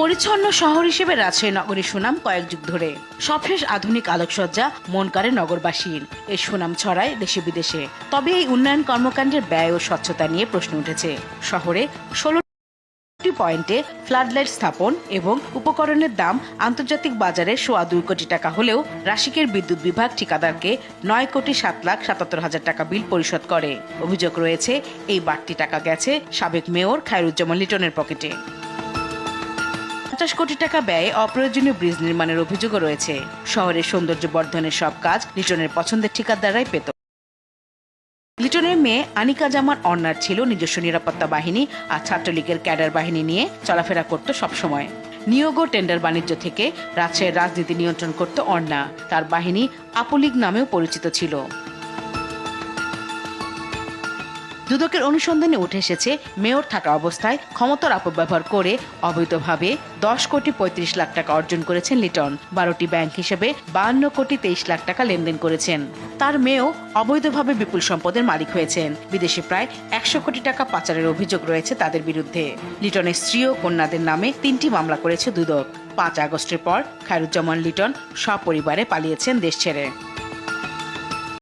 পরিচ্ছন্ন শহর হিসেবে রাজশাহী নগরীর সুনাম কয়েক যুগ ধরে। সবশেষ আধুনিক আলোকসজ্জা মন কাড়ে নগরবাসীর এই সুনাম ছড়ায় দেশে বিদেশে। তবে এই উন্নয়ন কর্মকাণ্ডের ব্যয় ও স্বচ্ছতা নিয়ে প্রশ্ন উঠেছে। শহরে ষোলো পয়েন্টে ফ্লাডলাইট স্থাপন এবং উপকরণের দাম আন্তর্জাতিক বাজারে সোয়া দুই কোটি টাকা হলেও রাশিকের বিদ্যুৎ বিভাগ ঠিকাদারকে নয় কোটি সাত লাখ সাতাত্তর হাজার টাকা বিল পরিশোধ করে। অভিযোগ রয়েছে, এই বাড়তি টাকা গেছে সাবেক মেয়র খায়রুজ্জামান লিটনের পকেটে। পঞ্চাশ কোটি টাকা ব্যয়ে অপ্রয়োজনীয় ব্রিজ নির্মাণের অভিযোগও রয়েছে। শহরের সৌন্দর্য বর্ধনের সব কাজ লিটনের পছন্দের ঠিকাদাররাই পেত। লিটনের মেয়ে আনিকা জামান অন্যার ছিল নিজস্ব নিরাপত্তা বাহিনী আর ছাত্রলীগের ক্যাডার বাহিনী নিয়ে চলাফেরা করত সবসময়। নিয়োগ ও টেন্ডার বাণিজ্য থেকে রাজশাহীর রাজনীতি নিয়ন্ত্রণ করত অর্ণা তার বাহিনী আপুলিগ নামেও পরিচিত ছিল। দুদকের অনুসন্ধানে উঠে এসেছে, মেয়র থাকা অবস্থায় ক্ষমতার অপব্যবহার করে অবৈধভাবে দশ কোটি পঁয়ত্রিশ লাখ টাকা অর্জন করেছেন লিটন। বারোটি ব্যাংক হিসেবে বাহান্ন কোটি তেইশ লাখ টাকা লেনদেন করেছেন। তার মেয়েও অবৈধভাবে বিপুল সম্পদের মালিক হয়েছেন। বিদেশে প্রায় একশো কোটি টাকা পাচারের অভিযোগ রয়েছে তাদের বিরুদ্ধে। লিটনের স্ত্রী ও কন্যাদের নামে তিনটি মামলা করেছে দুদক। পাঁচ আগস্টের পর খায়রুজ্জামান লিটন সপরিবারে পালিয়েছেন দেশ ছেড়ে।